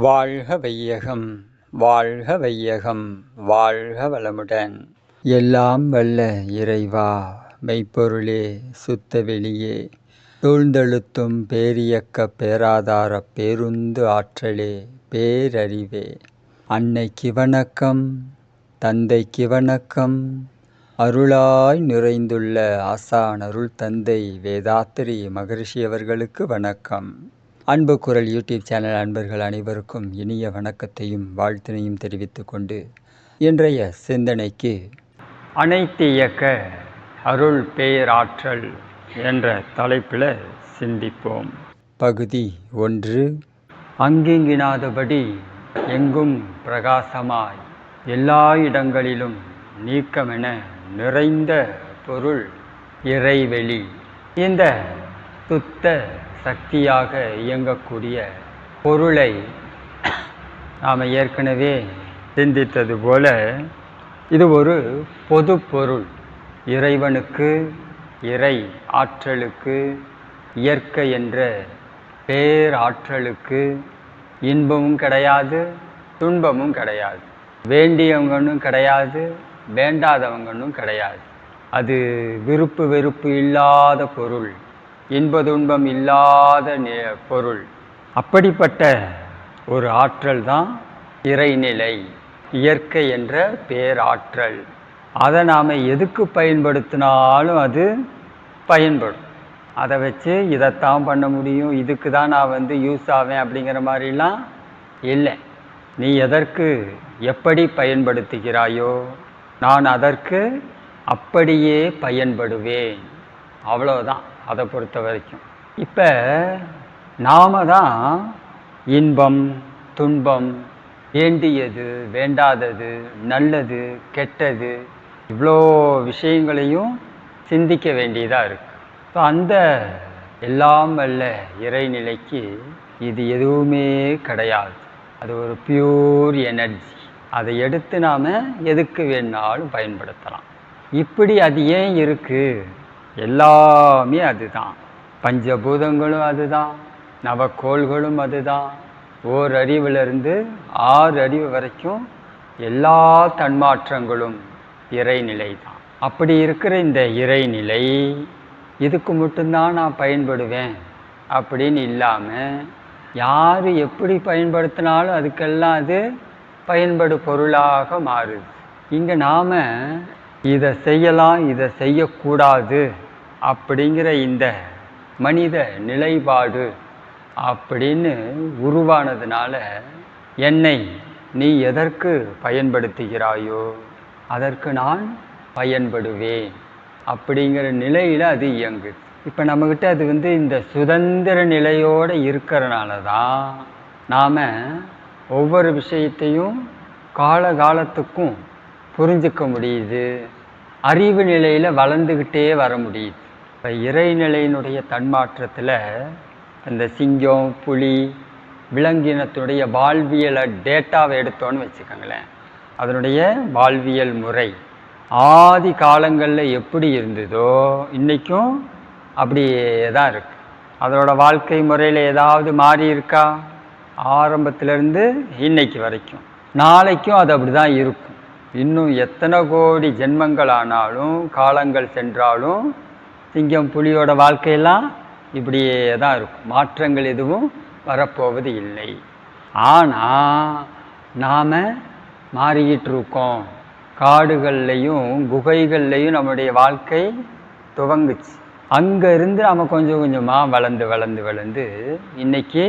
வாழ்க வையகம் வாழ்க வையகம் வாழ்க வளமுடன். எல்லாம் வல்ல இறைவா மெய்ப்பொருளே சுத்த வெளியே. சூழ்ந்தெழுத்தும் பேரியக்க பேராதார பேருந்து ஆற்றலே பேரறிவே. அன்னைக்கு வணக்கம் தந்தைக்கு வணக்கம். அருளாய் நிறைந்துள்ள ஆசான் அருள் தந்தை வேதாத்திரி மகரிஷி அவர்களுக்கு வணக்கம். அன்பு குரல் யூடியூப் சேனல் அன்பர்கள் அனைவருக்கும் இனிய வணக்கத்தையும் வாழ்த்தினையும் தெரிவித்து கொண்டு இன்றைய சிந்தனைக்கு அனைத்து இயக்க அருள் பேராற்றல் என்ற தலைப்பில் சிந்திப்போம். பகுதி ஒன்று அங்கிங்கினாதபடி எங்கும் பிரகாசமாய் எல்லா இடங்களிலும் நீக்கமென நிறைந்த பொருள் இறைவெளி. இந்த சுத்த சக்தியாக இயங்கக்கூடிய பொருளை நாம் ஏற்கனவே சிந்தித்தது போல இது ஒரு பொது பொருள். இறைவனுக்கு இறை ஆற்றலுக்கு இயற்கை என்ற பேராற்றலுக்கு இன்பமும் கிடையாது துன்பமும் கிடையாது. வேண்டியவங்கன்னு கிடையாது வேண்டாதவங்கன்னு கிடையாது. அது விருப்பு வெறுப்பு இல்லாத பொருள். இன்பதுன்பம் இல்லாத பொருள். அப்படிப்பட்ட ஒரு ஆற்றல் தான் இறைநிலை இயற்கை என்ற பேராற்றல். அதை நாம் எதுக்கு பயன்படுத்தினாலும் அது பயன்படும். அதை வச்சு இதைத்தான் பண்ண முடியும் இதுக்கு தான் நான் வந்து யூஸ் ஆவேன் அப்படிங்கிற மாதிரிலாம் இல்லை. நீ எதற்கு எப்படி பயன்படுத்துகிறாயோ நான் அதற்கு அப்படியே பயன்படுவேன். அவ்வளோதான் அதை பொறுத்த வரைக்கும். இப்போ நாம தான் இன்பம் துன்பம் வேண்டியது வேண்டாதது நல்லது கெட்டது இவ்வளோ விஷயங்களையும் சிந்திக்க வேண்டியதாக இருக்குது ஸோ அந்த எல்லாம் அல்ல இறைநிலைக்கு இது எதுவுமே கிடையாது. அது ஒரு பியூர் எனர்ஜி அதை எடுத்து நாம் எதுக்கு வேணாலும் பயன்படுத்தலாம். இப்படி அது ஏன் இருக்குது எல்லாமே அதுதான். பஞ்சபூதங்களும் அதுதான். நவக்கோள்களும் அதுதான். ஓர் அறிவிலிருந்து ஆறு அறிவு வரைக்கும் எல்லா தன்மாற்றங்களும் இறைநிலை தான் அப்படி இருக்கிற இந்த இறைநிலை இதுக்கு மட்டும்தான் நான் பயன்படுவேன் அப்படின்னு இல்லாமல் யார் எப்படி பயன்படுத்தினாலும் அதுக்கெல்லாம் அது பயன்படு பொருளாக மாறுது. இங்கே நாம் இதை செய்யலாம் இதை செய்யக்கூடாது அப்படிங்கிற இந்த மனித நிலைப்பாடு அப்படின்னு உருவானதுனால என்னை நீ எதற்கு பயன்படுத்துகிறாயோ அதற்கு நான் பயன்படுவேன் அப்படிங்கிற நிலையில் அது இயங்குது. இப்போ நம்மக்கிட்ட அது வந்து இந்த சுதந்திர நிலையோடு இருக்கிறனால தான் நாம் ஒவ்வொரு விஷயத்தையும் காலகாலத்துக்கும் புரிஞ்சுக்க முடியுது. அறிவு நிலையில் வளர்ந்துக்கிட்டே வர முடியுது. இப்போ இறைநிலையினுடைய தன்மாற்றத்தில் அந்த சிங்கம் புலி விலங்கினத்துடைய வாழ்வியலை டேட்டாவை எடுத்தோன்னு வச்சுக்கோங்களேன். அதனுடைய வாழ்வியல் முறை ஆதி காலங்களில் எப்படி இருந்ததோ இன்றைக்கும் அப்படியே தான் இருக்குது அதனோட வாழ்க்கை முறையில் ஏதாவது மாறி இருக்கா? ஆரம்பத்திலேருந்து இன்னைக்கு வரைக்கும். நாளைக்கும் அது அப்படி தான் இருக்கும். இன்னும் எத்தனை கோடி ஜென்மங்கள் ஆனாலும் காலங்கள் சென்றாலும் சிங்கம் புலியோட வாழ்க்கையெல்லாம் இப்படியே தான் இருக்கும். மாற்றங்கள் எதுவும் வரப்போவது இல்லை. ஆனால் நாம் மாறிக்கிட்டு இருக்கோம் காடுகள்லையும் குகைகள்லையும் நம்முடைய வாழ்க்கை துவங்குச்சு. அங்கேருந்து நம்ம கொஞ்சம் கொஞ்சமாக வளர்ந்து வளர்ந்து வளர்ந்து இன்றைக்கி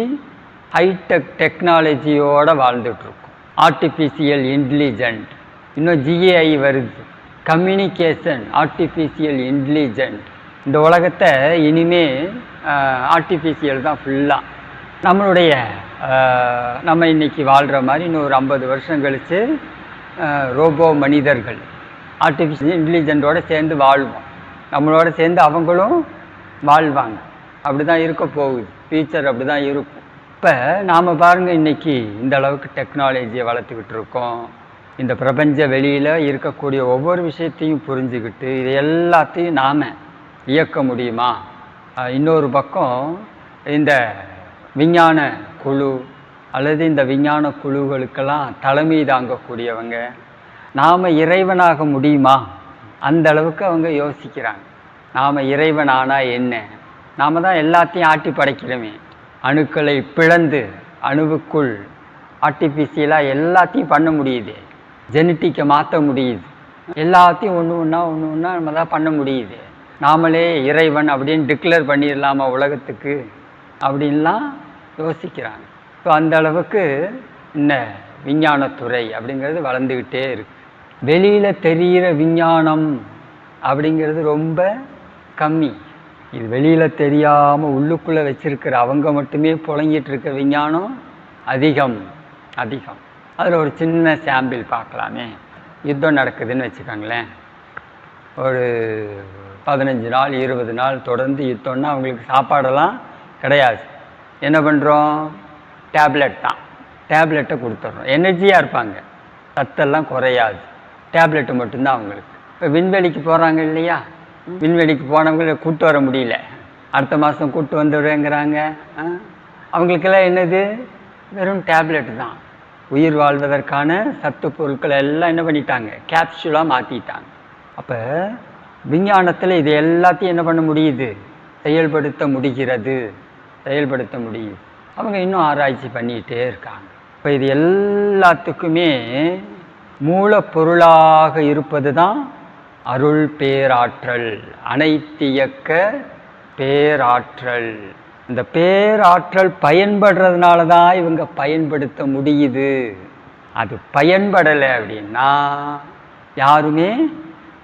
ஹைடெக் டெக்னாலஜியோடு வாழ்ந்துட்டுருக்கோம். ஆர்டிஃபிஷியல் இன்டெலிஜென்ட் இன்னும் ஜிஏஐ வருது. கம்யூனிகேஷன் ஆர்டிஃபிஷியல் இன்டெலிஜென்ட் இந்த உலகத்தை இனிமே ஆர்டிஃபிஷியல் தான் ஃபுல்லாக நம்மளுடைய நம்ம இன்றைக்கி வாழ்கிற மாதிரி இன்னொரு ஐம்பது வருஷம் கழித்து ரோபோ மனிதர்கள் ஆர்டிஃபிஷியல் இன்டெலிஜென்ட்டோடு சேர்ந்து வாழ்வோம். நம்மளோட சேர்ந்து அவங்களும் வாழ்வாங்க. அப்படி தான் இருக்க போகுது. ஃபியூச்சர் அப்படி தான் இருக்கும். இப்போ நாம் பாருங்கள் இன்றைக்கி இந்த அளவுக்கு டெக்னாலஜியை வளர்த்துக்கிட்டு இருக்கோம் இந்த பிரபஞ்ச வெளியில் இருக்கக்கூடிய ஒவ்வொரு விஷயத்தையும் புரிஞ்சுக்கிட்டு இது எல்லாத்தையும் நாம் இயக்க முடியுமா? இன்னொரு பக்கம் இந்த விஞ்ஞான குழு அல்லது இந்த விஞ்ஞான குழுக்களுக்கெல்லாம் தலைமை தாங்கக்கூடியவங்க நாம் இறைவனாக முடியுமா? அந்த அளவுக்கு அவங்க யோசிக்கிறாங்க. நாம் இறைவனானா என்ன? நாம் தான் எல்லாத்தையும் ஆட்டி படைக்கிறோமே அணுக்களை பிளந்து அணுவுக்குள் ஆர்டிஃபிஷியலாக எல்லாத்தையும் பண்ண முடியுது. ஜெனட்டிக்கை மாற்ற முடியுது. எல்லாத்தையும் ஒன்று ஒன்றா ஒன்று ஒன்றா நம்ம தான் பண்ண முடியுது. நாமளே இறைவன் அப்படின்னு டிக்ளேர் பண்ணிடலாமா உலகத்துக்கு? அப்படின்லாம் யோசிக்கிறாங்க. ஸோ அந்த அளவுக்கு இந்த விஞ்ஞானத்துறை அப்படிங்கிறது வளர்ந்துக்கிட்டே இருக்கு. வெளியில் தெரிகிற விஞ்ஞானம் அப்படிங்கிறது ரொம்ப கம்மி. இது வெளியில் தெரியாமல் உள்ளுக்குள்ளே வச்சிருக்கிற அவங்க மட்டுமே புழங்கிட்டு இருக்க விஞ்ஞானம் அதிகம் அதிகம். அதில் ஒரு சின்ன சாம்பிள் பார்க்கலாமே. யுத்தம் நடக்குதுன்னு வச்சுக்கோங்களேன். ஒரு பதினஞ்சு நாள் இருபது நாள் தொடர்ந்து யுத்தம்னா அவங்களுக்கு சாப்பாடெல்லாம் கிடையாது. என்ன பண்ணுறோம் டேப்லெட் தான். டேப்லெட்டை கொடுத்துட்றோம். எனர்ஜியாக இருப்பாங்க. சத்தெல்லாம் குறையாது. டேப்லெட்டு மட்டும்தான் அவங்களுக்கு. இப்போ விண்வெளிக்கு போகிறாங்க இல்லையா? விண்வெளிக்கு போனவங்களை கூட்டு வர முடியல. அடுத்த மாதம் கூட்டு வந்துடுறேங்கிறாங்க. அவங்களுக்கெல்லாம் என்னது? வெறும் டேப்லெட் தான். உயிர் வாழ்வதற்கான சத்து பொருட்களை எல்லாம் என்ன பண்ணிட்டாங்க? கேப்சூலாக மாற்றிட்டாங்க அப்போ விஞ்ஞானத்தில் இது எல்லாத்தையும் என்ன பண்ண முடியுது? செயல்படுத்த முடிகிறது. செயல்படுத்த முடியுது. அவங்க இன்னும் ஆராய்ச்சி பண்ணிகிட்டே இருக்காங்க. இப்போ இது எல்லாத்துக்குமே மூலப்பொருளாக இருப்பது தான் அருள் பேராற்றல். அனைத்தியக்க பேராற்றல். இந்த பேராற்றல் பயன்படுறதுனால தான் இவங்க பயன்படுத்த முடியுது. அது பயன்படலை அப்படின்னா யாருமே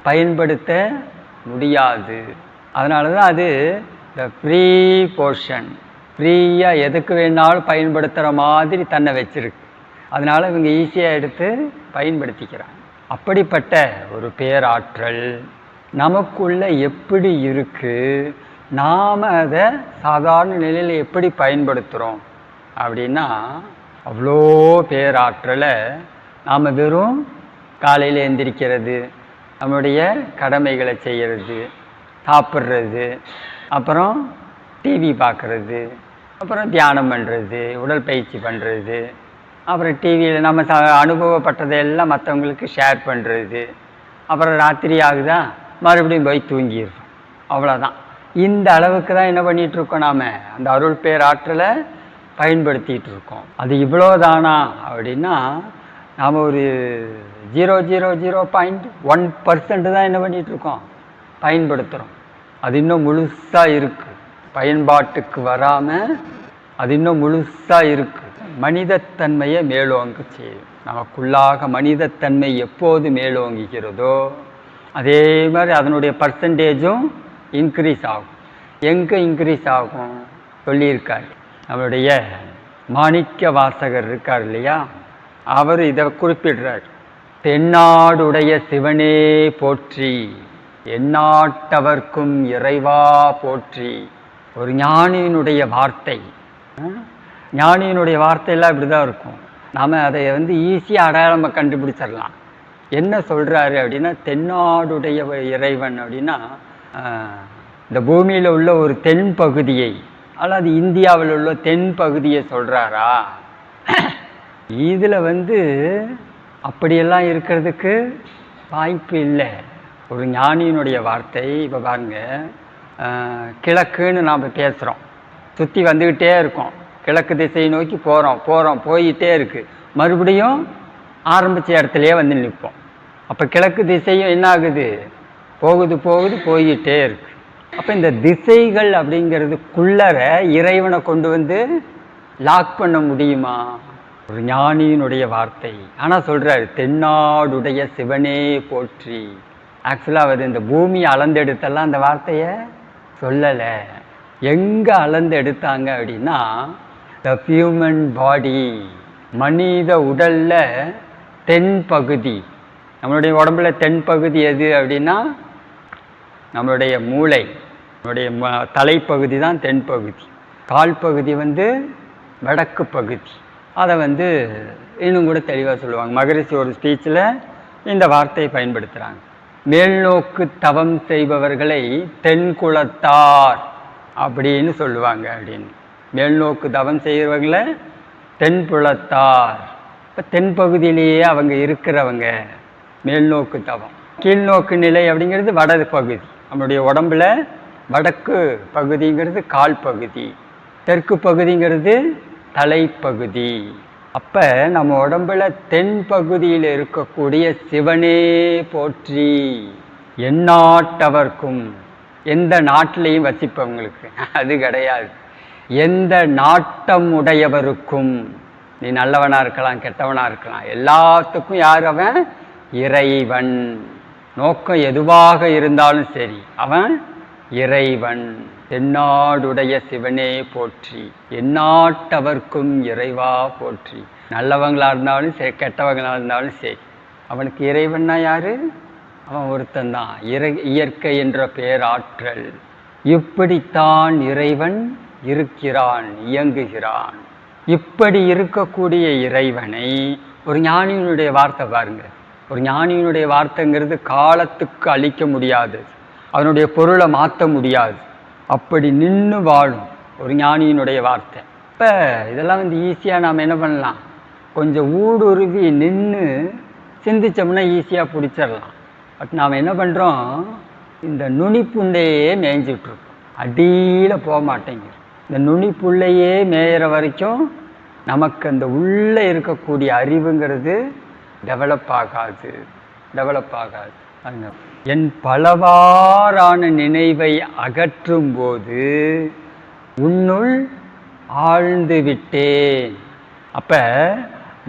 பயன்படுத்த முடியாது. அதனால தான் அது இந்த ஃப்ரீ போர்ஷன் ஃப்ரீயாக எதுக்கு வேணாலும் பயன்படுத்துகிற மாதிரி தன்னை வச்சிருக்கு. அதனால் இவங்க ஈஸியாக எடுத்து பயன்படுத்திக்கிறாங்க. அப்படிப்பட்ட ஒரு பேராற்றல் நமக்குள்ள எப்படி இருக்குது நாம் அதை சாதாரண நிலையில் எப்படி பயன்படுத்துகிறோம் அப்படின்னா அவ்வளோ பேராற்றலை நாம் வெறும் காலையில் எந்திரிக்கிறது நம்முடைய கடமைகளை செய்கிறது சாப்பிட்றது அப்புறம் டிவி பார்க்குறது அப்புறம் தியானம் பண்ணுறது உடற்பயிற்சி பண்ணுறது அப்புறம் டிவியில் நம்ம ச அனுபவப்பட்டதையெல்லாம் மற்றவங்களுக்கு ஷேர் பண்ணுறது அப்புறம் ராத்திரி ஆகுதா? மறுபடியும் போய் தூங்கிடுறோம். அவ்வளோதான் இந்த அளவுக்கு தான் என்ன பண்ணிகிட்ருக்கோம் நாம்? அந்த அருள் பேர் ஆற்றலை பயன்படுத்திகிட்டு இருக்கோம் அது இவ்வளோதானா அப்படின்னா நாம் ஒரு zero zero zero point one percent தான் என்ன பண்ணிகிட்ருக்கோம் பயன்படுத்துகிறோம் அது இன்னும் முழுசாக இருக்குது பயன்பாட்டுக்கு வராமல் அது இன்னும் முழுசாக இருக்குது மனிதத்தன்மையை மேலோங்க செய்யும். நமக்குள்ளாக மனிதத்தன்மை எப்போது மேலோங்குகிறதோ அதே மாதிரி அதனுடைய பர்சன்டேஜும் இன்க்ரீஸ் ஆகும். எங்கே இன்க்ரீஸ் ஆகும்? சொல்லியிருக்கார். நம்மளுடைய மாணிக்க வாசகர் இருக்கார் இல்லையா? அவர் இதை குறிப்பிடுறார். தென்னாடுடைய சிவனே போற்றி எந்நாட்டவர்க்கும் இறைவா போற்றி. ஒரு ஞானியினுடைய வார்த்தை. ஞானியினுடைய வார்த்தையெல்லாம் இப்படி தான் இருக்கும். நாம் அதை வந்து ஈஸியாக அடையாளமாக கண்டுபிடிச்சிடலாம். என்ன சொல்கிறாரு அப்படின்னா தென்னாடுடைய இறைவன் அப்படின்னா இந்த பூமியில் உள்ள ஒரு தென் பகுதியை அல்லது இந்தியாவில் உள்ள தென் பகுதியை சொல்கிறாரா இதில் வந்து அப்படியெல்லாம் இருக்கிறதுக்கு வாய்ப்பு இல்லை. ஒரு ஞானியினுடைய வார்த்தை இப்போ பாருங்க கிழக்குன்னு நாம் பேசுகிறோம் சுற்றி வந்துக்கிட்டே இருக்கோம். கிழக்கு திசையை நோக்கி போகிறோம் போகிறோம் போயிட்டே இருக்குது மறுபடியும் ஆரம்பித்த இடத்துலையே வந்து நிற்போம். அப்போ கிழக்கு திசையும் என்ன ஆகுது? போகுது போகுது போயிட்டே இருக்கு. அப்போ இந்த திசைகள் அப்படிங்கிறதுக்குள்ளர இறைவனை கொண்டு வந்து லாக் பண்ண முடியுமா? ஒரு ஞானியினுடைய வார்த்தை. ஆனால் சொல்கிறார் தென்னாடுடைய சிவனே போற்றி. ஆக்சுவலாக அவர் இந்த பூமியை அளந்தெடுத்தெல்லாம் அந்த வார்த்தையை? சொல்லலை. எங்கே அளந்தெடுத்தாங்க அப்படின்னா த ஹியூமன் பாடி மனித உடலில் தென் பகுதி நம்மளுடைய உடம்புல தென் பகுதி எது அப்படின்னா நம்மளுடைய மூளை. நம்மளுடைய ம- தலைப்பகுதி தான் தென்பகுதி. கால் பகுதி வந்து வடக்கு பகுதி. அதை வந்து இன்னும் கூட தெளிவாக சொல்லுவாங்க. மகரிஷி ஒரு ஸ்பீச்சில் இந்த வார்த்தையை பயன்படுத்துகிறாங்க மேல்நோக்கு தவம் செய்பவர்களை தென்குலத்தார் அப்படின்னு சொல்லுவாங்க அப்படின்னு. மேல்நோக்கு தவம் செய்கிறவர்களை தென்புலத்தார் இப்போ தென்பகுதியிலேயே அவங்க இருக்கிறவங்க மேல்நோக்கு தவம். கீழ்நோக்கு நிலை அப்படிங்கிறது வடது பகுதி. நம்மளுடைய உடம்புல வடக்கு பகுதிங்கிறது கால் பகுதி. தெற்கு பகுதிங்கிறது தலைப்பகுதி. அப்போ நம்ம உடம்புல தென் பகுதியில் இருக்கக்கூடிய சிவனே போற்றி. எந்நாட்டவர்க்கும் எந்த நாட்டிலையும் வசிப்பவங்களுக்கு. அது கிடையாது. எந்த நாட்டம் உடையவருக்கும் நீ நல்லவனா இருக்கலாம் கெட்டவனா இருக்கலாம். எல்லாத்துக்கும் யார் அவன்? இறைவன். நோக்கம் எதுவாக இருந்தாலும் சரி அவன் இறைவன். என்னாடுடைய சிவனே போற்றி. எந்நாட்டவர்க்கும் இறைவா போற்றி. நல்லவங்களாக இருந்தாலும் சரி கெட்டவங்களாக இருந்தாலும் சரி. அவனுக்கு இறைவன்னா யாரு? அவன் ஒருத்தந்தான் இறை இயற்கை என்ற பேராற்றல். இப்படித்தான் இறைவன் இருக்கிறான் இயங்குகிறான். இப்படி இருக்கக்கூடிய இறைவனை ஒரு ஞானியினுடைய வார்த்தை பாருங்க. ஒரு ஞானியினுடைய வார்த்தைங்கிறது காலத்துக்கு அழிக்க முடியாது. அவனுடைய பொருளை மாற்ற முடியாது. அப்படி நின்று வாழும். ஒரு ஞானியினுடைய வார்த்தை. இப்போ இதெல்லாம் வந்து ஈஸியாக நாம் என்ன பண்ணலாம்? கொஞ்சம் ஊடுருவி நின்று சிந்திச்சோம்னா ஈஸியாக பிடிச்சிடலாம். பட் நாம் என்ன பண்ணுறோம் இந்த நுனிப்புண்டையே மேய்ஞ்சிட்ருக்கோம் அடியில் போக மாட்டேங்குது. இந்த நுனிப்புள்ளையே மேயிற வரைக்கும் நமக்கு அந்த உள்ளே இருக்கக்கூடிய அறிவுங்கிறது டெவலப் ஆகாது. டெவலப் ஆகாது. அதுங்க என் பலவாறான நினைவை அகற்றும்போது உன்னுள் ஆழ்ந்து விட்டேன்.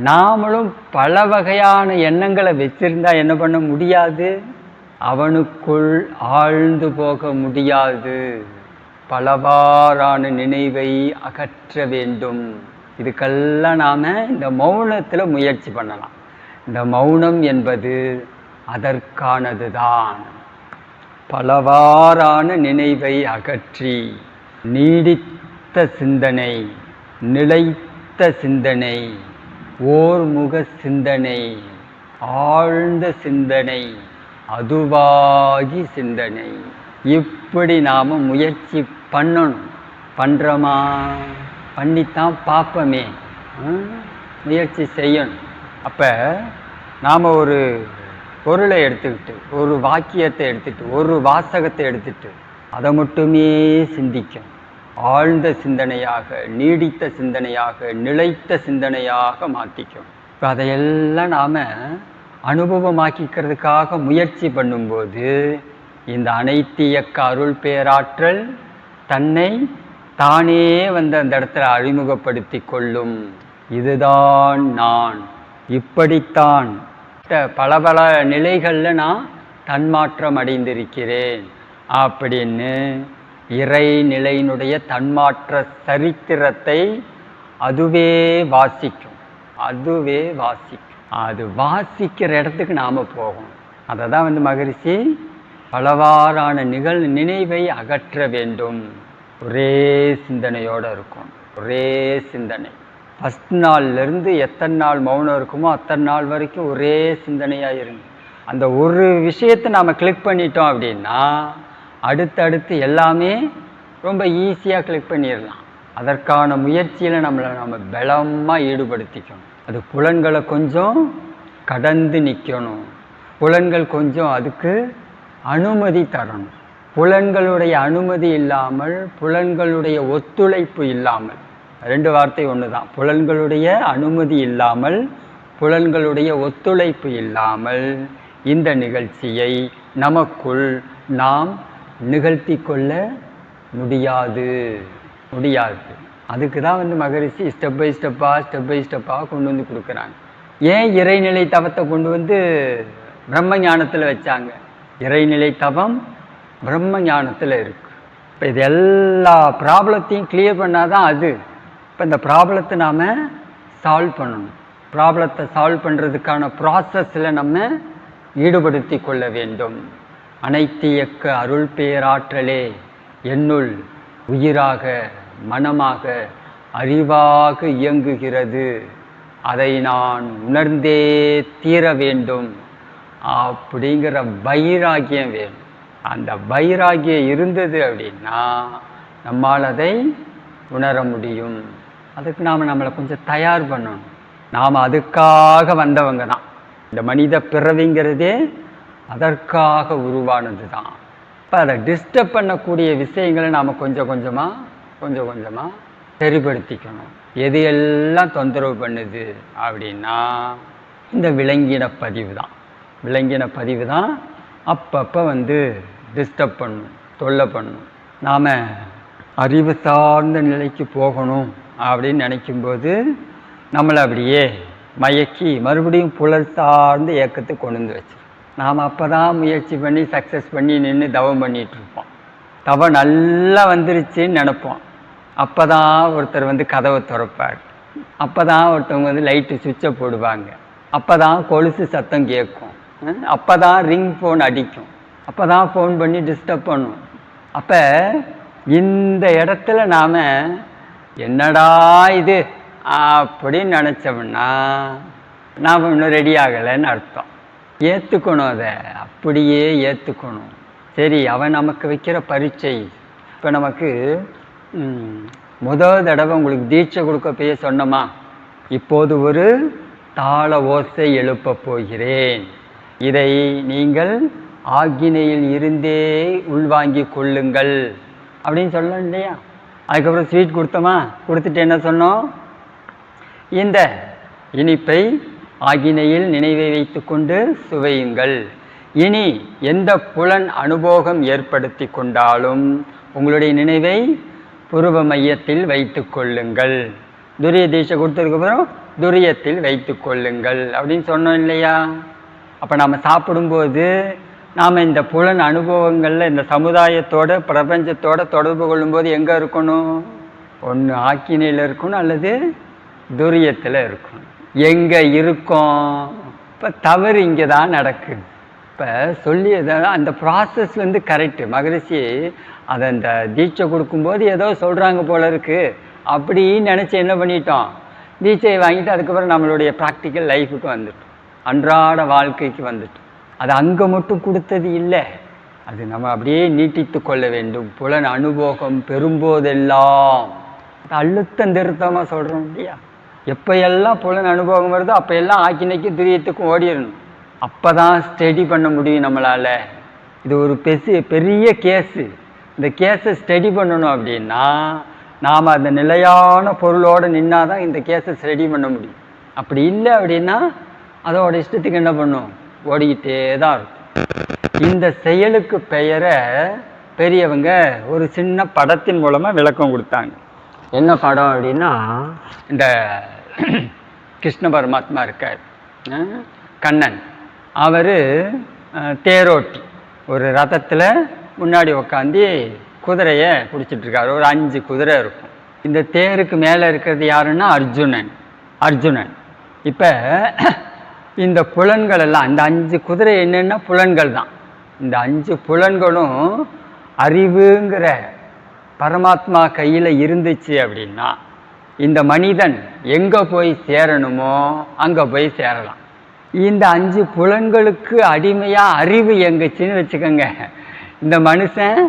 நாமளும் பல வகையான எண்ணங்களை வச்சிருந்தா என்ன பண்ண முடியாது? அவனுக்குள் ஆழ்ந்து போக முடியாது. பலவாறான நினைவை அகற்ற வேண்டும். இதுக்கெல்லாம் நாம் இந்த மௌனத்தில் முயற்சி பண்ணலாம். இந்த மௌனம் என்பது அதற்கானதுதான். பலவாறான நினைவை அகற்றி நீடித்த சிந்தனை நிலைத்த சிந்தனை ஓர்முக சிந்தனை ஆழ்ந்த சிந்தனை அதுவாகி சிந்தனை. இப்படி நாம் முயற்சி பண்ணணும். பண்ணுறோமா பண்ணித்தான் பார்ப்போமே. முயற்சி செய்யணும். அப்போ நாம் ஒரு பொருளை எடுத்துக்கிட்டு ஒரு வாக்கியத்தை எடுத்துட்டு ஒரு வாசகத்தை எடுத்துட்டு அதை மட்டுமே சிந்திக்கும் ஆழ்ந்த சிந்தனையாக நீடித்த சிந்தனையாக நிலைத்த சிந்தனையாக மாற்றிக்கும் இப்போ அதையெல்லாம் நாம் அனுபவமாக்கிக்கிறதுக்காக முயற்சி பண்ணும்போது இந்த அனைத்து இயக்க அருள் பேராற்றல் தன்னை தானே வந்து அந்த இடத்துல அறிமுகப்படுத்தி கொள்ளும். இதுதான் நான். இப்படித்தான் பல பல நிலைகளில் நான் தன்மாற்றம் அடைந்திருக்கிறேன். அப்படின்னு இறை நிலையினுடைய தன்மாற்ற சரித்திரத்தை அதுவே வாசிக்கும். அதுவே வாசிக்கும். அது வாசிக்கிற இடத்துக்கு நாம் போகணும். அதை தான் வந்து மகரிஷி பலவாறான நிகழ் நினைவை அகற்ற வேண்டும். ஒரே சிந்தனையோடு இருக்கும் ஒரே சிந்தனை. ஃபஸ்ட் நாள்லேருந்து எத்தனை நாள் மௌனம் இருக்குமோ அத்தனை நாள் வரைக்கும் ஒரே சிந்தனையாக இருங்க. அந்த ஒரு விஷயத்தை நாம் கிளிக் பண்ணிட்டோம் அப்படின்னா அடுத்தடுத்து எல்லாமே ரொம்ப ஈஸியாக கிளிக் பண்ணிடலாம் அதற்கான முயற்சியில் நம்மளை நம்ம பலமாக ஈடுபடுத்திக்கணும். அது புலன்களை கொஞ்சம் கடந்து நிற்கணும் புலன்கள் கொஞ்சம் அதுக்கு அனுமதி தரணும். புலன்களுடைய அனுமதி இல்லாமல் புலன்களுடைய ஒத்துழைப்பு இல்லாமல். ரெண்டு வார்த்தை ஒன்று தான் புலன்களுடைய அனுமதி இல்லாமல் புலன்களுடைய ஒத்துழைப்பு இல்லாமல் இந்த நிகழ்ச்சியை நமக்குள் நாம் நிகழ்த்தி கொள்ள முடியாது. முடியாது. அதுக்கு தான் வந்து மகரிஷி ஸ்டெப் பை ஸ்டெப்பாக ஸ்டெப் பை ஸ்டெப்பாக கொண்டு வந்து கொடுக்குறாங்க. ஏன் இறைநிலை தவத்தை கொண்டு வந்து பிரம்ம ஞானத்தில் வச்சாங்க? இறைநிலை தவம் பிரம்ம ஞானத்தில் இருக்கு. இப்போ இது எல்லா ப்ராப்ளத்தையும் கிளியர் பண்ணாதான் அது. இப்போ இந்த ப்ராப்ளத்தை நாம் சால்வ் பண்ணணும். ப்ராப்ளத்தை சால்வ் பண்ணுறதுக்கான ப்ராசஸில் நம்ம ஈடுபடுத்தி கொள்ள வேண்டும். அனைத்து இயக்க அருள் பேராற்றலே என்னுள் உயிராக மனமாக அறிவாக இயங்குகிறது. அதை நான் உணர்ந்தே தீர வேண்டும். அப்படிங்கிற வைராகியம் வேணும். அந்த வைராகியம் இருந்தது அப்படின்னா நம்மால் அதை உணர முடியும். அதுக்கு நாம் நம்மளை கொஞ்சம் தயார் பண்ணணும். நாம் அதுக்காக வந்தவங்க தான். இந்த மனித பிறவிங்கிறதே அதற்காக உருவானது தான் இப்போ அதை டிஸ்டர்ப் பண்ணக்கூடிய விஷயங்களை நாம் கொஞ்சம் கொஞ்சமாக கொஞ்சம் கொஞ்சமாக சரிப்படுத்திக்கணும். எது எல்லாம் தொந்தரவு பண்ணுது அப்படின்னா இந்த விலங்கின பதிவு தான். விலங்கின பதிவு தான் அப்பப்போ வந்து டிஸ்டர்ப் பண்ணும் தொல்லை பண்ணும். நாம் அறிவு சார்ந்த நிலைக்கு போகணும். அப்படின்னு நினைக்கும்போது நம்மளை அப்படியே மயக்கி மறுபடியும் புலர் சார்ந்த இயக்கத்தை கொண்டு வந்து வச்சு நாம் அப்போ தான் முயற்சி பண்ணி சக்ஸஸ் பண்ணி நின்று தவம் பண்ணிகிட்ருப்போம் தவம் நல்லா வந்துருச்சுன்னு நினப்போம். அப்போ தான் ஒருத்தர் வந்து கதவை திறப்பார். அப்போ தான் ஒருத்தவங்க வந்து லைட்டு சுவிட்சை போடுவாங்க. அப்போ தான் கொலுசு சத்தம் கேட்கும். அப்போ தான் ரிங் ஃபோன் அடிக்கும். அப்போ தான் ஃபோன் பண்ணி டிஸ்டர்ப் பண்ணும். அப்போ இந்த இடத்துல நாம் என்னடா இது? அப்படின்னு நினச்சோம்னா நாம் இன்னும் ரெடி ஆகலைன்னு அர்த்தம். ஏற்றுக்கணும் அதை. அப்படியே ஏற்றுக்கணும் சரி அவன் நமக்கு வைக்கிற பரீட்சை. இப்போ நமக்கு முதல் தடவை உங்களுக்கு தீட்சை கொடுக்க போய் சொன்னோமா? இப்போது ஒரு தாள ஓசை எழுப்பப் போகிறேன். இதை நீங்கள் ஆக்கினையில் இருந்தே உள்வாங்கி கொள்ளுங்கள். அப்படின்னு சொல்லணும் இல்லையா அதுக்கப்புறம் ஸ்வீட் கொடுத்தோமா? கொடுத்துட்டு என்ன சொன்னோம்? இந்த இனிப்பை ஆகினையில் நினைவை வைத்துக்கொண்டு சுவையுங்கள். இனி எந்த புலன் அனுபோகம் ஏற்படுத்தி கொண்டாலும் உங்களுடைய நினைவை புருவ மையத்தில் வைத்து கொள்ளுங்கள். துரிய தீட்சை கொடுத்ததுக்கப்புறம் துரியத்தில் வைத்து கொள்ளுங்கள் அப்படின்னு சொன்னோம் இல்லையா? அப்போ நாம் சாப்பிடும்போது நாம் இந்த புலன் அனுபவங்களில் இந்த சமுதாயத்தோட பிரபஞ்சத்தோட தொடர்பு கொள்ளும்போது எங்கே இருக்கணும்? ஒன்று ஆக்கினையில் இருக்கணும் அல்லது துரியத்தில் இருக்கணும். எங்கே இருக்கோம்? இப்போ தவறு இங்கே தான் நடக்குது. இப்போ சொல்லி எதாவது அந்த ப்ராசஸ் வந்து கரெக்டு மகரிஷி அதை அந்த தீட்சை கொடுக்கும்போது ஏதோ சொல்கிறாங்க போல இருக்குது அப்படின்னு நினச்சி என்ன பண்ணிட்டோம்? தீட்சையை வாங்கிட்டு அதுக்கப்புறம் நம்மளுடைய ப்ராக்டிக்கல் லைஃபுக்கு வந்துட்டோம். அன்றாட வாழ்க்கைக்கு வந்துட்டோம். அது அங்கே மட்டும் கொடுத்தது இல்லை. அது நம்ம அப்படியே நீட்டித்து கொள்ள வேண்டும். புலன் அனுபவம் பெறும்போதெல்லாம். அழுத்தம் திருத்தமாக சொல்கிறோம் இல்லையா? எப்போ எல்லாம் புலன் அனுபவம் வருதோ அப்போ எல்லாம் ஆக்கினைக்கும் துரியத்துக்கும் ஓடிடணும் அப்போ தான் ஸ்டடி பண்ண முடியும் நம்மளால். இது ஒரு பெசி பெரிய கேஸு இந்த கேஸை ஸ்டடி பண்ணணும் அப்படின்னா நாம் அந்த நிலையான பொருளோடு நின்னா தான் இந்த கேஸை ஸ்டடி பண்ண முடியும். அப்படி இல்லை அப்படின்னா அதோட இஷ்டத்துக்கு என்ன பண்ணும்? ஓடிக்கிட்டே தான் இருக்கும். இந்த செயலுக்கு பெயரை பெரியவங்க ஒரு சின்ன படத்தின் மூலமாக விளக்கம் கொடுத்தாங்க. என்ன படம் அப்படின்னா இந்த கிருஷ்ண பரமாத்மா இருக்கார். கண்ணன். அவர் தேரோட்டி. ஒரு ரதத்தில் முன்னாடி உக்காந்து குதிரையை பிடிச்சிட்டு இருக்காரு. ஒரு அஞ்சு குதிரை இருக்கும். இந்த தேருக்கு மேலே இருக்கிறது யாருன்னா அர்ஜுனன். அர்ஜுனன். இப்போ இந்த புலன்கள் எல்லாம் இந்த அஞ்சு குதிரை என்னென்னா புலன்கள் தான். இந்த அஞ்சு புலன்களும் அறிவுங்கிற பரமாத்மா கையில் இருந்துச்சு அப்படின்னா இந்த மனிதன் எங்கே போய் சேரணுமோ அங்கே போய் சேரலாம். இந்த அஞ்சு புலன்களுக்கு அடிமையாக அறிவு எங்கச்சின்னு வச்சுக்கோங்க. இந்த மனுஷன்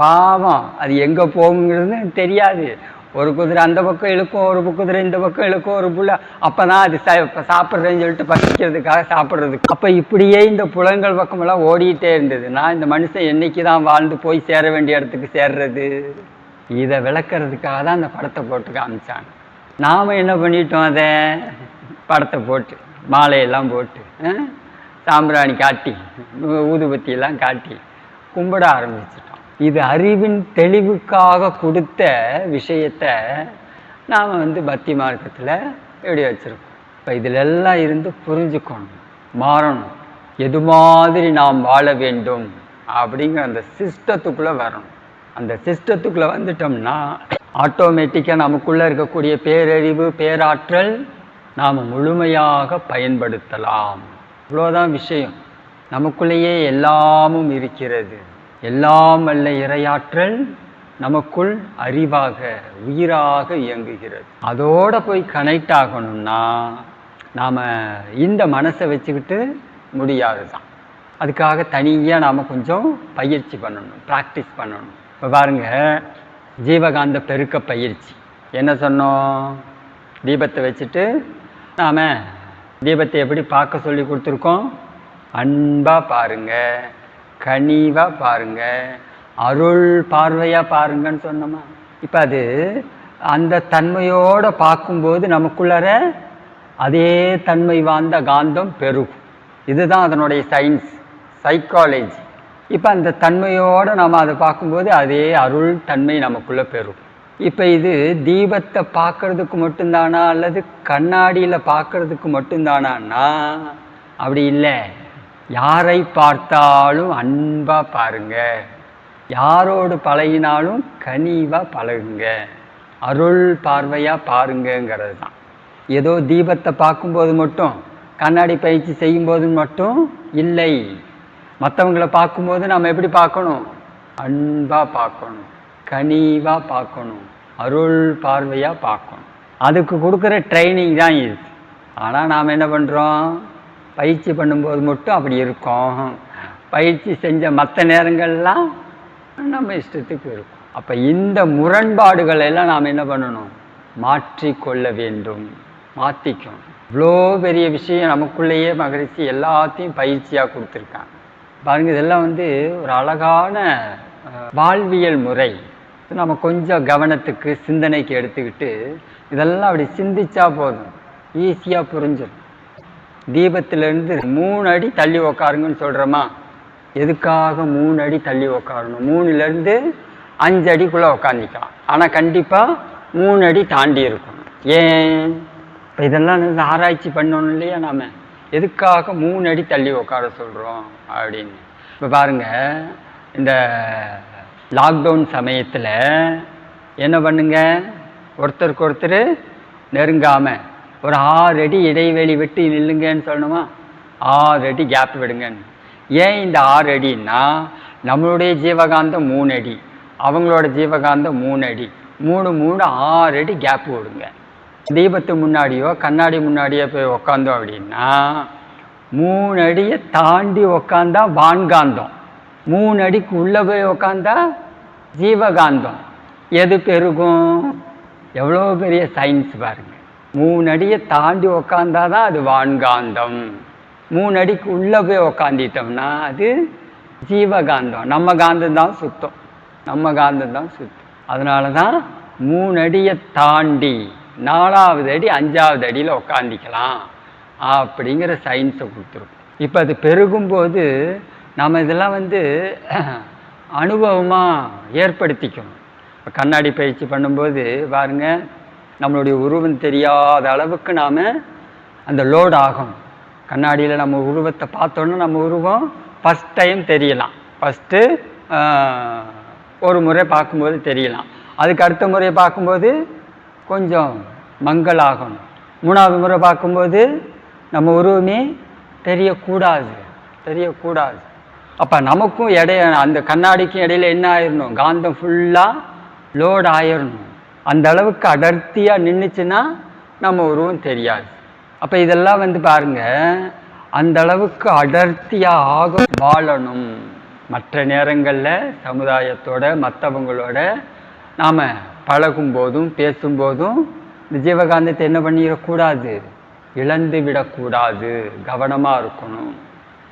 பாவம் அது எங்கே போகுங்கிறது தெரியாது. ஒரு குதிரை அந்த பக்கம் இழுக்கும் ஒரு குதிரை இந்த பக்கம் இழுக்கும் ஒரு புள்ள. அப்போ தான் அது சாப்பிட்றேன்னு சொல்லிட்டு பசிக்கிறதுக்காக சாப்பிட்றதுக்கு. அப்போ இப்படியே இந்த புலங்கள் பக்கமெல்லாம் ஓடிட்டே நான் இந்த மனுஷன் என்னைக்கு தான் வாழ்ந்து போய் சேர வேண்டிய இடத்துக்கு சேர்றது? இதை விளக்கிறதுக்காக தான் அந்த படத்தை போட்டு காமிச்சாங்க. நாம் என்ன பண்ணிட்டோம் அதை? படத்தை போட்டு மாலையெல்லாம் போட்டு சாம்பிராணி காட்டி ஊதுபத்தியெல்லாம் காட்டி கும்பிட ஆரம்பிச்சிட்டோம். இது அறிவின் தெளிவுக்காக கொடுத்த விஷயத்தை நாம் வந்து பக்தி மார்க்கத்தில் எப்படி வச்சுருக்கோம். இப்போ இதில் எல்லாம் இருந்து புரிஞ்சுக்கணும். மாறணும். எது மாதிரி நாம் வாழ வேண்டும் அப்படிங்கிற அந்த சிஸ்டத்துக்குள்ளே வரணும். அந்த சிஸ்டத்துக்குள்ளே வந்துட்டோம்னா ஆட்டோமேட்டிக்காக நமக்குள்ளே இருக்கக்கூடிய பேரறிவு பேராற்றல் நாம் முழுமையாக பயன்படுத்தலாம். இவ்வளோதான் விஷயம். நமக்குள்ளேயே எல்லாமும் இருக்கிறது. எல்லாம் அல்ல இறையாற்றல் நமக்குள் அறிவாக உயிராக இயங்குகிறது. அதோட போய் கனெக்ட் ஆகணும்னா நாம் இந்த மனசை வச்சுக்கிட்டு முடியாது தான் அதுக்காக தனியாக நாம் கொஞ்சம் பயிற்சி பண்ணணும் ப்ராக்டிஸ் பண்ணணும். இப்போ பாருங்கள் ஜீவகாந்த பெருக்க பயிற்சி. என்ன சொன்னோம்? தீபத்தை வச்சுட்டு நாம் தீபத்தை எப்படி பார்க்க சொல்லி கொடுத்துருக்கோம்? அன்பாக பாருங்க. கனிவாக பாருங்க. அருள் பார்வையாக பாருங்கன்னு சொன்னோமா? இப்போ அது அந்த தன்மையோடு பார்க்கும்போது நமக்குள்ளார அதே தன்மை வாழ்ந்த காந்தம் பெருகும். இதுதான் அதனுடைய சயின்ஸ் சைக்காலஜி இப்போ அந்த தன்மையோடு நம்ம அதை பார்க்கும்போது அதே அருள் தன்மை நமக்குள்ளே பெறும் இப்போ இது தீபத்தை பார்க்கறதுக்கு மட்டும்தானா அல்லது கண்ணாடியில் பார்க்கறதுக்கு மட்டும்தானான்னா அப்படி இல்லை. யாரை பார்த்தாலும் அன்பாக பாருங்க. யாரோடு பழகினாலும் கனிவாக பழகுங்க. அருள் பார்வையாக பாருங்கங்கிறது தான். ஏதோ தீபத்தை பார்க்கும்போது மட்டும் கண்ணாடி பயிற்சி செய்யும்போது மட்டும் இல்லை. மற்றவங்களை பார்க்கும்போது நம்ம எப்படி பார்க்கணும்? அன்பாக பார்க்கணும். கனிவாக பார்க்கணும். அருள் பார்வையாக பார்க்கணும். அதுக்கு கொடுக்குற ட்ரைனிங் தான் இது. ஆனால் நாம் என்ன பண்ணுறோம் பயிற்சி பண்ணும்போது மட்டும் அப்படி இருக்கும். பயிற்சி செஞ்ச மற்ற நேரங்கள்லாம் நம்ம இஷ்டத்துக்கு இருக்கும். அப்போ இந்த முரண்பாடுகளை எல்லாம் நாம் என்ன பண்ணணும்? மாற்றிக்கொள்ள வேண்டும். மாற்றிக்கணும் இவ்வளோ பெரிய விஷயம் நமக்குள்ளேயே மகிழ்ச்சி எல்லாத்தையும் பயிற்சியாக கொடுத்துருக்காங்க. பாருங்க இதெல்லாம் வந்து ஒரு அழகான வாழ்வியல் முறை. நம்ம கொஞ்சம் கவனத்துக்கு சிந்தனைக்கு எடுத்துக்கிட்டு இதெல்லாம் அப்படி சிந்திச்சா போதும். ஈஸியாக புரிஞ்சிடும். தீபத்திலேருந்து மூணு அடி தள்ளி உக்காருங்கன்னு சொல்கிறோமா எதுக்காக மூணு அடி தள்ளி உக்காரணும்? மூணுலேருந்து அஞ்சு அடிக்குள்ளே உக்காந்துக்கலாம் ஆனால் கண்டிப்பாக மூணு அடி தாண்டி இருக்கணும். ஏன்? இப்போ இதெல்லாம் ஆராய்ச்சி பண்ணணும் இல்லையா நாம்? எதுக்காக மூணு அடி தள்ளி உட்கார சொல்கிறோம் அப்படின்னு. இப்போ பாருங்கள் இந்த லாக்டவுன் சமயத்தில் என்ன பண்ணுங்க? ஒருத்தருக்கு ஒருத்தர் நெருங்காமல் ஒரு ஆறு அடி இடைவெளி விட்டு நில்லுங்கன்னு சொல்லணுமா? ஆறு அடி கேப் விடுங்கன்னு ஏன் இந்த ஆறு அடின்னா நம்மளுடைய ஜீவகாந்தம் மூணு அடி அவங்களோட ஜீவகாந்தம் மூணு அடி. மூணு மூணு ஆறு அடி கேப் விடுங்க. தீபத்து முன்னாடியோ கண்ணாடி முன்னாடியோ போய் உக்காந்தோம் அப்படின்னா மூணு அடியை தாண்டி உக்காந்தா வான்காந்தம். மூணு அடிக்கு உள்ளே போய் உக்காந்தா ஜீவகாந்தம். எது பெருகும்? எவ்வளோ பெரிய சயின்ஸ் பாருங்க. மூணு அடியை தாண்டி உக்காந்தாதான் அது வான்காந்தம். மூணு அடிக்கு உள்ளே போய் உக்காந்திட்டோம்னா அது ஜீவகாந்தம். நம்ம காந்தம் தான் சுத்தம். நம்ம காந்தம் தான் சுத்தம். அதனால தான் மூணு அடியை தாண்டி நாலாவது அடி அஞ்சாவது அடியில் உக்காந்திக்கலாம் அப்படிங்கிற சயின்ஸை கொடுத்துருக்கும். இப்போ அது பெருகும்போது நம்ம இதெல்லாம் வந்து அனுபவமாக ஏற்படுத்திக்கணும். இப்போ கண்ணாடி பயிற்சி பண்ணும்போது பாருங்கள் நம்மளுடைய உருவம் தெரியாத அளவுக்கு நாம் அந்த லோட் ஆகும். கண்ணாடியில் நம்ம உருவத்தை பார்த்தோன்னா நம்ம உருவம் ஃபஸ்ட் டைம் தெரியலாம். ஃபஸ்ட்டு ஒரு முறை பார்க்கும்போது தெரியலாம். அதுக்கு அடுத்த முறை பார்க்கும்போது கொஞ்சம் மங்களாகணும் மூணாவது முறை பார்க்கும்போது நம்ம உருவமே தெரியக்கூடாது. தெரியக்கூடாது. அப்போ நமக்கும் இடைய அந்த கண்ணாடிக்கும் இடையில என்ன ஆயிடணும் காந்தம் ஃபுல்லாக லோட் ஆயிடணும் அந்த அளவுக்கு அடர்த்தியாக நின்றுச்சுன்னா நம்ம உருவம் தெரியாது. அப்போ இதெல்லாம் வந்து பாருங்க அந்த அளவுக்கு அடர்த்தியாக ஆக வாழணும். மற்ற நேரங்களில் சமுதாயத்தோட மற்றவங்களோட நாம் பழகும் போதும் பேசும்போதும் இந்த ஜீவகாந்தத்தை என்ன பண்ணிடக்கூடாது? இழந்து விடக்கூடாது. கவனமாக இருக்கணும்.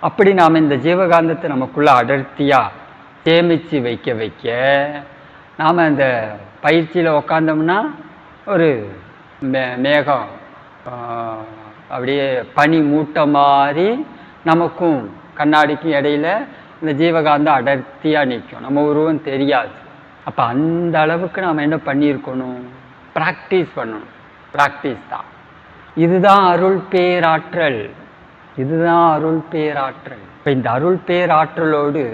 அப்படி நாம் இந்த ஜீவகாந்தத்தை நமக்குள்ளே அடர்த்தியாக சேமித்து வைக்க வைக்க நாம் இந்த பயிற்சியில் உக்காந்தோம்னா ஒரு மே மேகம் அப்படியே பனி மூட்டை மாதிரி நமக்கும் கண்ணாடிக்கும் இடையில இந்த ஜீவகாந்தம் அடர்த்தியாக நிற்கும் நம்ம உருவம் தெரியாது. அப்போ அந்த அளவுக்கு நாம் என்ன பண்ணியிருக்கணும்? ப்ராக்டிஸ் பண்ணணும். ப்ராக்டிஸ் தான். இதுதான் அருள் பேராற்றல். இதுதான் அருள் பேராற்றல். இப்போ இந்த அருள் பேராற்றலோடு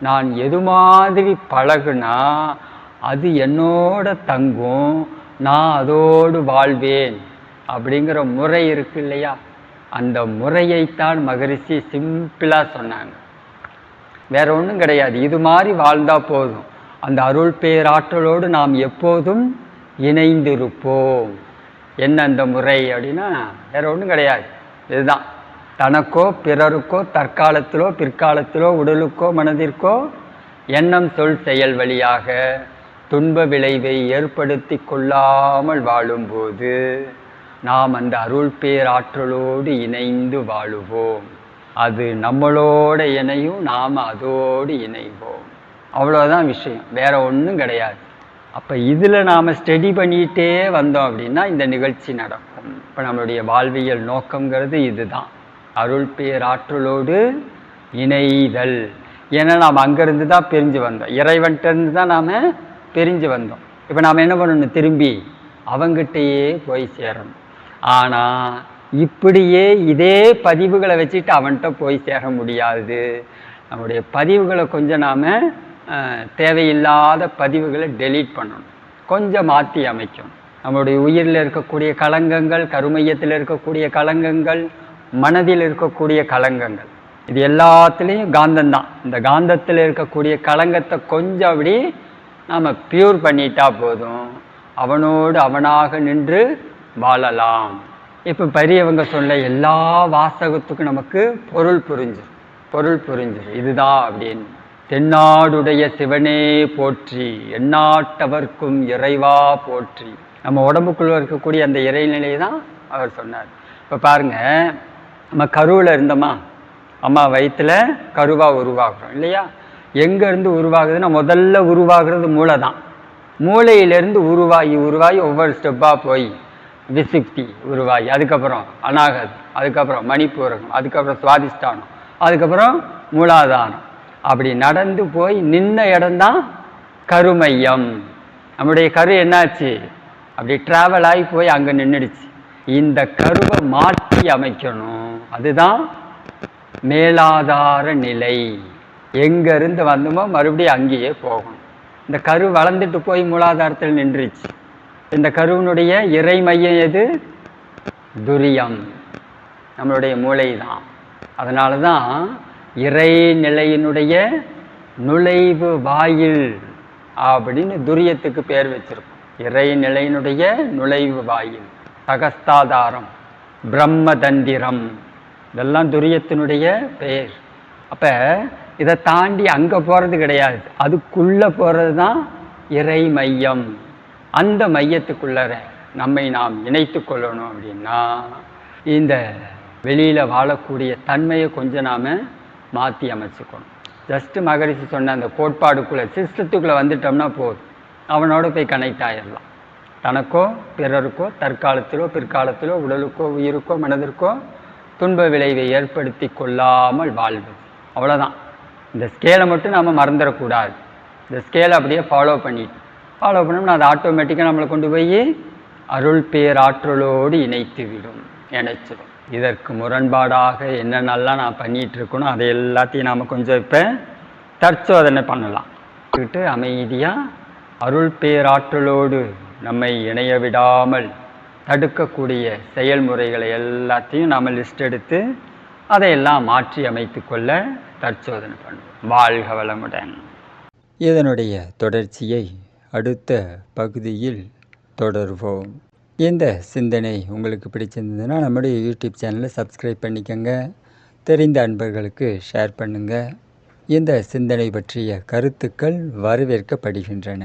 நான் எது மாதிரி பழகுனா அது என்னோட தங்கும் நான் அதோடு வாழ்வேன் அப்படிங்கிற முறை இருக்கு இல்லையா? அந்த முறையைத்தான் மகரிஷி சிம்பிளாக சொன்னாங்க. வேற ஒன்றும் கிடையாது. இது மாதிரி வாழ்ந்தா போதும். அந்த அருள் பேராற்றலோடு நாம் எப்போதும் இணைந்திருப்போம். என்ன அந்த முறை அப்படின்னா வேற ஒன்றும் கிடையாது. இதுதான். தனக்கோ பிறருக்கோ தற்காலத்திலோ பிற்காலத்திலோ உடலுக்கோ மனதிற்கோ எண்ணம் சொல் செயல் வழியாக துன்ப விளைவை ஏற்படுத்தி கொள்ளாமல் வாழும்போது நாம் அந்த அருள் பேராற்றலோடு இணைந்து வாழுவோம். அது நம்மளோட இணையும் நாம் அதோடு இணைவோம். அவ்வளோதான் விஷயம். வேற ஒன்றும் கிடையாது. அப்போ இதில் நாம் ஸ்டடி பண்ணிகிட்டே வந்தோம் அப்படின்னா இந்த நிகழ்ச்சி நடக்கும். இப்போ நம்மளுடைய வாழ்வியல் நோக்கங்கிறது இதுதான். அருள் பேராற்றலோடு இணைதல். ஏன்னா நாம் அங்கேருந்து தான் பிரிஞ்சு வந்தோம். இறைவன்கிட்டருந்து தான் நாம் பிரிஞ்சு வந்தோம். இப்போ நாம் என்ன பண்ணணும்? திரும்பி அவங்கிட்டயே போய் சேரணும். ஆனால் இப்படியே இதே பதிவுகளை வச்சுட்டு அவன்கிட்ட போய் சேர முடியாது. நம்முடைய பதிவுகளை கொஞ்சம் நாம் தேவையில்லாத பதிவுகளை டெலீட் பண்ணணும். கொஞ்சம் மாற்றி அமைக்கணும். நம்மளுடைய உயிரில் இருக்கக்கூடிய களங்கங்கள் கருமையத்தில் இருக்கக்கூடிய களங்கங்கள் மனதில் இருக்கக்கூடிய களங்கங்கள். இது எல்லாத்துலேயும் காந்தந்தான் இந்த காந்தத்தில் இருக்கக்கூடிய களங்கத்தை கொஞ்சம் அப்படி நாம் பியூர் பண்ணிட்டா போதும். அவனோடு அவனாக நின்று வாழலாம். இப்போ பெரியவங்க சொன்ன எல்லா வாசகத்துக்கும் நமக்கு பொருள் புரிஞ்சு பொருள் புரிஞ்சு இதுதான் அப்படின்னு. தென்னாடுடைய சிவனே போற்றி எந்நாட்டவர்க்கும் இறைவா போற்றி. நம்ம உடம்புக்குள்ளே இருக்கக்கூடிய அந்த இறைநிலையை தான் அவர் சொன்னார். இப்போ பாருங்க நம்ம கருவில் இருந்தோமா? அம்மா வயிற்றுல கருவாக உருவாகிறோம் இல்லையா? எங்கேருந்து உருவாகுதுன்னா முதல்ல உருவாகிறது மூளை தான் மூளையிலேருந்து உருவாகி உருவாகி ஒவ்வொரு ஸ்டெப்பாக போய் விசுக்தி உருவாகி. அதுக்கப்புறம் அநாகத் அதுக்கப்புறம் மணிப்பூரகம் அதுக்கப்புறம் சுவாதிஷ்டானம் அதுக்கப்புறம் மூலாதானம் அப்படி நடந்து போய் நின்ன இடம்தான் கருமையம். நம்முடைய கரு என்னாச்சு? அப்படி ட்ராவல் ஆகி போய் அங்கே நின்றுடுச்சு இந்த கருவை மாற்றி அமைக்கணும். அதுதான் மேலாதார நிலை. எங்கேருந்து வந்தோமோ மறுபடியும் அங்கேயே போகணும். இந்த கரு வளர்ந்துட்டு போய் மூலாதாரத்தில் நின்றுச்சு. இந்த கருவினுடைய இறை மையம் எது? துரியம். நம்மளுடைய மூளை தான் அதனால தான் இறைநிலையினுடைய நுழைவு வாயில் அப்படின்னு துரியத்துக்கு பேர் வச்சிருக்கோம். இறைநிலையினுடைய நுழைவு வாயில். சகஸ்தாதாரம். பிரம்மதந்திரம். இதெல்லாம் துரியத்தினுடைய பெயர். அப்போ இதை தாண்டி அங்கே போகிறது கிடையாது. அதுக்குள்ளே போகிறது தான் இறை மையம். அந்த மையத்துக்குள்ளே நம்மை நாம் இணைத்து கொள்ளணும் அப்படின்னா இந்த வெளியில் வாழக்கூடிய தன்மையை கொஞ்சம் நாம் மாற்றி அமைச்சுக்கணும். ஜஸ்ட்டு மகரிஷி சொன்ன அந்த கோட்பாடுக்குள்ளே சிஸ்டத்துக்குள்ளே வந்துட்டோம்னா போதும். அவனோட போய் கனெக்ட் ஆகிடலாம் தனக்கோ பிறருக்கோ தற்காலத்திலோ பிற்காலத்திலோ உடலுக்கோ உயிருக்கோ மனதிற்கோ துன்ப விளைவை ஏற்படுத்தி கொள்ளாமல் வாழ்வது. அவ்வளோதான் இந்த ஸ்கேலை மட்டும் நாம் மறந்துடக்கூடாது இந்த ஸ்கேலை அப்படியே ஃபாலோ பண்ணிட்டு ஃபாலோ பண்ணோம்னா அது ஆட்டோமேட்டிக்காக நம்மளை கொண்டு போய் அருள் பேராற்றலோடு இணைத்து விடும் இணைச்சிடும் இதற்கு முரண்பாடாக என்னென்னலாம் நான் பண்ணிகிட்டு இருக்கணும் அதை எல்லாத்தையும் நாம் கொஞ்சம் இப்போ தற்சோதனை பண்ணலாம். விட்டு அமைதியாக அருள் பேராற்றலோடு நம்மை இணைய விடாமல் தடுக்கக்கூடிய செயல்முறைகளை எல்லாத்தையும் நாம் லிஸ்ட் எடுத்து அதையெல்லாம் மாற்றி அமைத்து கொள்ள தற்சோதனை பண்ணுவோம். வாழ்க வளமுடன். இதனுடைய தொடர்ச்சியை அடுத்த பகுதியில் தொடர்வோம். இந்த சிந்தனை உங்களுக்கு பிடிச்சிருந்ததுன்னா நம்முடைய யூடியூப் சேனலை சப்ஸ்கிரைப் பண்ணிக்கோங்க. தெரிந்த அன்பர்களுக்கு ஷேர் பண்ணுங்கள் இந்த சிந்தனை பற்றிய கருத்துக்கள் வரவேற்கப்படுகின்றன.